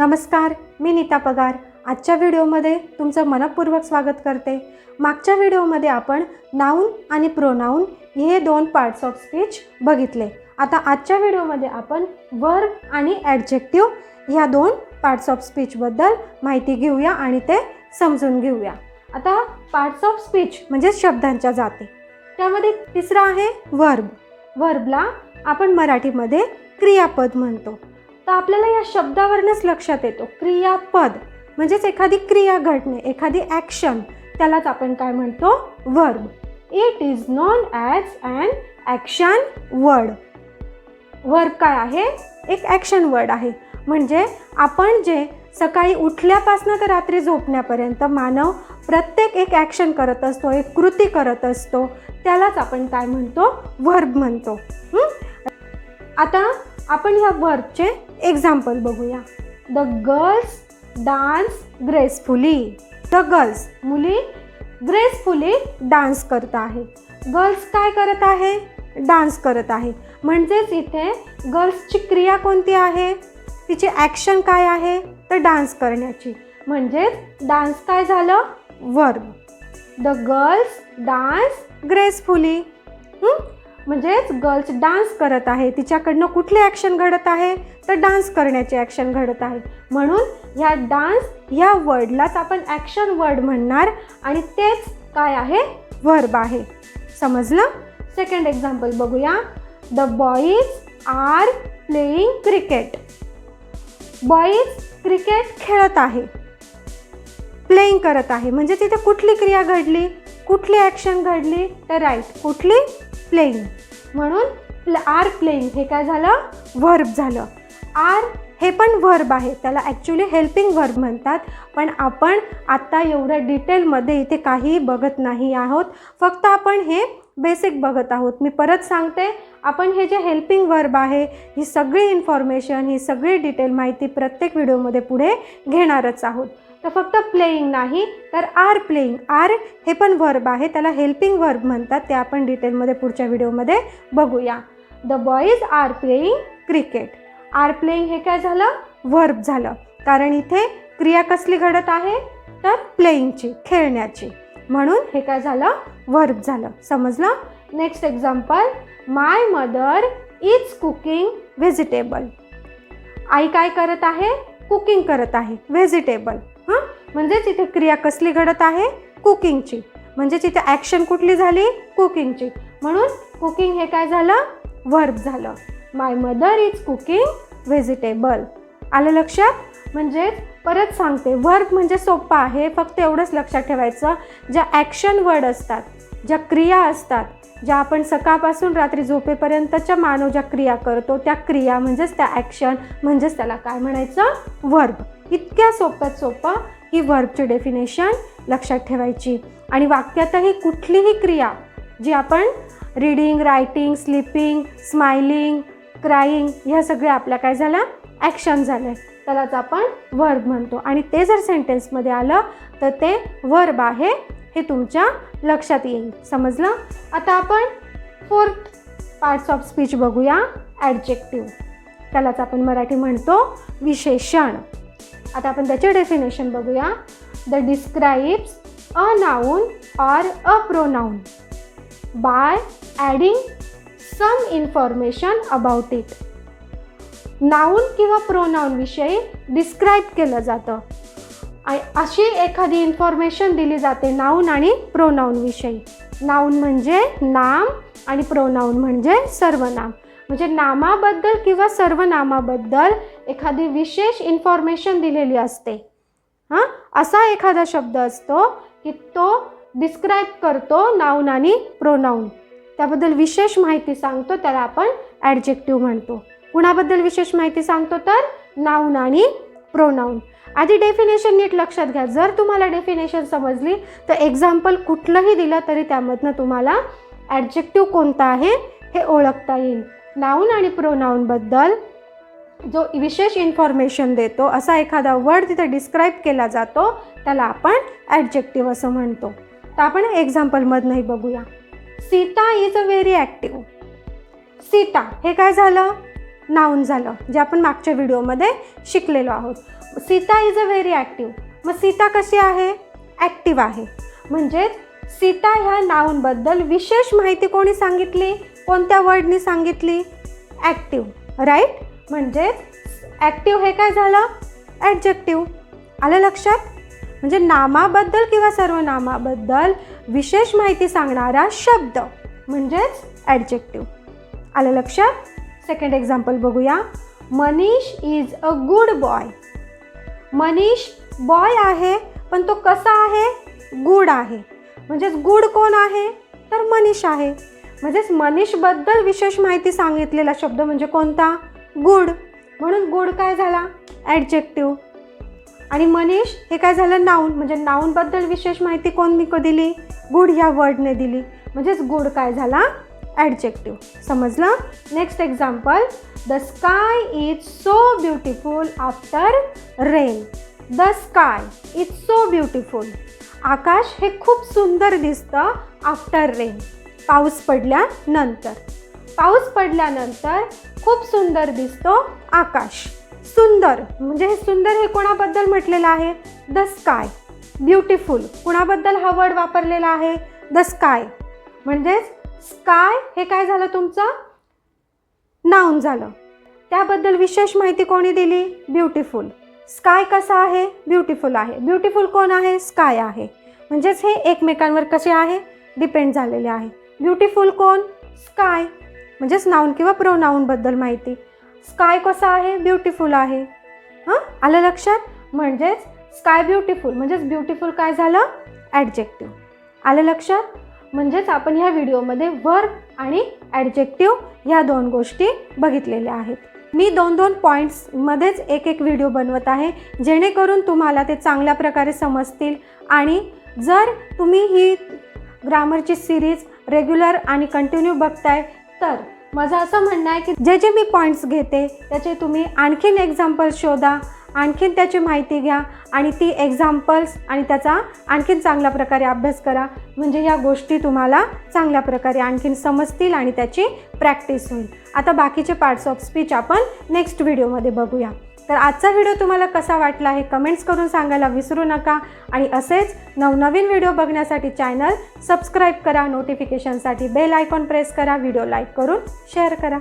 नमस्कार मी नीता पगार. आजच्या व्हिडिओमध्ये तुमचं मनपूर्वक स्वागत करते. मागच्या व्हिडिओमध्ये आपण नाऊन आणि प्रोनाऊन हे दोन पार्ट्स ऑफ स्पीच बघितले. आता आजच्या व्हिडिओमध्ये आपण वर्ग आणि ॲडजेक्टिव्ह ह्या दोन पार्ट्स ऑफ स्पीचबद्दल माहिती घेऊया आणि ते समजून घेऊया. आता पार्ट्स ऑफ स्पीच म्हणजे शब्दांच्या जाती. त्यामध्ये तिसरा आहे वर्ब वर्बला आपण मराठीमध्ये क्रियापद म्हणतो. तर आपल्याला या शब्दावरनंच लक्षात येतो. क्रियापद म्हणजेच एखादी क्रिया घडणे एखादी ॲक्शन त्यालाच आपण काय म्हणतो? Verb it is known as and action word verb काय आहे? एक ॲक्शन वर्ड आहे. म्हणजे आपण जे सकाळी उठल्यापासनं तर रात्री झोपण्यापर्यंत मानव प्रत्येक एक ॲक्शन करत असतो एक कृती करत असतो त्यालाच आपण काय म्हणतो? वर्ब म्हणतो. आता आपण ह्या वर्बचे एक्झाम्पल बघूया. The girls dance gracefully the girls मुली ग्रेसफुली डान्स करत आहे. गर्ल्स काय करत आहे? डान्स करत आहे. म्हणजेच इथे गर्ल्सची क्रिया कोणती आहे? तिची ॲक्शन काय आहे? तर डान्स करण्याची. म्हणजेच डान्स काय झालं? Verb the girls dance gracefully म्हणजेच गर्ल्स डान्स करत आहे. तिच्याकडनं कुठले ॲक्शन घडत आहे? तर डान्स करण्याचे ॲक्शन घडत आहे. म्हणून ह्या डान्स ह्या वर्डलाच आपण ॲक्शन वर्ड म्हणणार आणि तेच काय आहे? वर्ब आहे. समजलं? सेकंड एक्झाम्पल बघूया. The boys are playing cricket boys cricket खेळत आहे. प्लेईंग करत आहे. म्हणजे तिथे कुठली क्रिया घडली? कुठली ॲक्शन घडली? तर राईट कुठली? प्लेईंग म्हणून प्ल आर प्लेईंग हे काय झालं? व्हर्ब झालं. आर हे पण व्हर्ब आहे. त्याला ॲक्च्युली हेल्पिंग व्हर्ब म्हणतात. पण आपण आत्ता एवढं डिटेलमध्ये इथे काहीही बघत नाही आहोत. फक्त आपण हे बेसिक बघत आहोत. मी परत सांगते आपण हे जे हेल्पिंग वर्ब आहे ही सगळी इन्फॉर्मेशन ही सगळी डिटेल माहिती प्रत्येक व्हिडिओमध्ये पुढे घेणारच आहोत. तर फक्त प्लेईंग नाही तर आर प्लेईंग आर हे पण वर्ब आहे त्याला हेल्पिंग वर्ब म्हणतात. ते आपण डिटेलमध्ये पुढच्या व्हिडिओमध्ये बघूया. The boys are playing cricket are playing हे काय झालं? वर्ब झालं. कारण इथे क्रिया कसली घडत आहे? तर प्लेईंगची खेळण्याची. म्हणून हे काय झालं? वर्ब झालं. समजलं? Next example my mother is cooking vegetable आई काय करत आहे? कुकिंग करत आहे. व्हेजिटेबल म्हणजेच इथे क्रिया कसली घडत आहे? कुकिंगची. म्हणजेच इथे ॲक्शन कुठली झाली? कुकिंगची. म्हणून कुकिंग हे काय झालं? वर्ब झालं. My mother is cooking vegetable आलं लक्षात? म्हणजेच परत सांगते. वर्ब म्हणजे सोपं आहे. फक्त एवढंच लक्षात ठेवायचं. ज्या ॲक्शन वर्ड असतात ज्या क्रिया असतात ज्या आपण सकाळपासून रात्री झोपेपर्यंतच्या मानव ज्या क्रिया करतो त्या क्रिया म्हणजेच त्या ॲक्शन म्हणजेच त्याला काय म्हणायचं? वर्ब इतक्या सोप्यात सोपं. ही वर्बची डेफिनेशन लक्षात ठेवायची. आणि वाक्यातही कुठलीही क्रिया जी आपण reading writing sleeping smiling crying ह्या सगळ्या आपल्या काय झाल्या? ॲक्शन झाल्या. त्यालाच आपण वर्ब म्हणतो. आणि ते जर सेंटेन्समध्ये आलं तर ते वर्ब आहे हे तुमच्या लक्षात येईल. समजलं? आता आपण फोर्थ पार्ट्स ऑफ स्पीच बघूया. ॲडजेक्टिव्ह त्यालाच आपण मराठी म्हणतो विशेषण. आता आपण त्याचे डेफिनेशन बघूया. The describes a noun or a pronoun by adding some information about it noun किंवा प्रोनाऊनविषयी डिस्क्राईब केलं जातं. अशी एखादी इन्फॉर्मेशन दिली जाते नाऊन आणि प्रोनाऊनविषयी नाऊन म्हणजे नाम आणि प्रोनाऊन म्हणजे सर्वनाम. म्हणजे नामाबद्दल किंवा सर्वनामाबद्दल एखादी विशेष इन्फॉर्मेशन दिलेली असते. हां? असा एखादा शब्द असतो की तो डिस्क्राईब करतो नाऊन आणि प्रोनाऊन त्याबद्दल विशेष माहिती सांगतो त्याला आपण ॲडजेक्टिव्ह म्हणतो. कुणाबद्दल विशेष माहिती सांगतो तर? नाऊन आणि प्रोनाऊन आधी डेफिनेशन नीट लक्षात घ्या. जर तुम्हाला डेफिनेशन समजली तर एक्झाम्पल कुठलंही दिलं तरी त्यामधनं तुम्हाला ॲडजेक्टिव्ह कोणता आहे हे ओळखता येईल. नाऊन आणि प्रोनाऊनबद्दल जो विशेष इन्फॉर्मेशन देतो असा एखादा वर्ड तिथे डिस्क्राईब केला जातो त्याला आपण ॲडजेक्टिव्ह असं म्हणतो. तर आपण एक्झाम्पलमधनंही बघूया. Sita is a very active Sita हे काय झालं? नाऊन झालं जे आपण मागच्या व्हिडिओमध्ये शिकलेलो आहोत. Sita is a very active मग सीता कशी आहे? ॲक्टिव्ह आहे. म्हणजेच सीता ह्या नाऊनबद्दल विशेष माहिती कोणी सांगितली? कोणत्या वर्डनी सांगितली? ॲक्टिव्ह राईट म्हणजे ॲक्टिव्ह हे काय झालं? ॲडजेक्टिव्ह आलं लक्षात? म्हणजे नामाबद्दल किंवा सर्वनामाबद्दल विशेष माहिती सांगणारा शब्द म्हणजेच ॲडजेक्टिव्ह आलं लक्षात? सेकंड एक्झाम्पल बघूया. Manish is a good boy Manish boy आहे पण तो कसा आहे? गुड आहे. म्हणजेच गुड कोण आहे? तर मनीष आहे. म्हणजेच मनीषबद्दल विशेष माहिती सांगितलेला शब्द म्हणजे कोणता? गुड. म्हणून गुड काय झाला? ॲडजेक्टिव्ह आणि मनीष हे काय झालं? नाऊन म्हणजे नाऊनबद्दल विशेष माहिती कोण दिली? गुड ह्या वर्डने दिली. म्हणजेच गुड काय झाला? ॲडजेक्टिव्ह समजलं? Next example the sky is so beautiful after rain the sky is so beautiful आकाश हे खूप सुंदर दिसतं आफ्टर रेन पाऊस पडल्यानंतर. पाऊस पडल्यानंतर खूप सुंदर दिसतो आकाश. सुंदर म्हणजे हे सुंदर हे कोणाबद्दल म्हटलेलं आहे? द स्काय ब्युटिफुल कुणाबद्दल हा वर्ड वापरलेला आहे? द स्काय म्हणजेच स्काय हे काय झालं तुमचं? नाऊन झालं. त्याबद्दल विशेष माहिती कोणी दिली? ब्युटिफुल स्काय कसा आहे? ब्युटिफुल आहे. ब्युटिफुल कोण आहे? स्काय आहे. म्हणजेच हे एकमेकांवर कसे आहे? डिपेंड झालेले आहे. ब्युटिफुल कोण? स्काय. म्हणजेच नाऊन किंवा प्रोनाऊनबद्दल माहिती. स्काय कसा आहे? ब्युटिफुल आहे. हां? आलं लक्षात? म्हणजेच स्काय ब्युटिफुल. म्हणजेच ब्युटिफुल काय झालं? ॲडजेक्टिव्ह आलं लक्षात? म्हणजेच आपण ह्या व्हिडिओमध्ये वर्क आणि ॲडजेक्टिव्ह ह्या दोन गोष्टी बघितलेल्या आहेत. मी दोन दोन पॉईंट्समध्येच एक एक व्हिडिओ बनवत आहे जेणेकरून तुम्हाला ते चांगल्या प्रकारे समजतील. आणि जर तुम्ही ही ग्रामरची सिरीज रेग्युलर आणि कंटिन्यू बघताय तर माझं असं म्हणणं आहे की जे जे मी पॉईंट्स घेते त्याचे तुम्ही आणखीन एक्झाम्पल्स शोधा आणखीन त्याची माहिती घ्या आणि ती एक्झाम्पल्स आणि त्याचा आणखीन चांगल्या प्रकारे अभ्यास करा. म्हणजे या गोष्टी तुम्हाला चांगल्या प्रकारे आणखीन समजतील आणि त्याची प्रॅक्टिस होईल. आता बाकीचे पार्ट्स ऑफ स्पीच आपण नेक्स्ट व्हिडिओमध्ये बघूया. तर आजचा व्हिडिओ तुम्हाला कसा वाटला हे कमेंट्स करून सांगायला विसरू नका. आणि असेच नवनवीन व्हिडिओ बघण्यासाठी चॅनल सबस्क्राईब करा. नोटिफिकेशनसाठी बेल आयकॉन प्रेस करा. व्हिडिओ लाईक करून शेअर करा.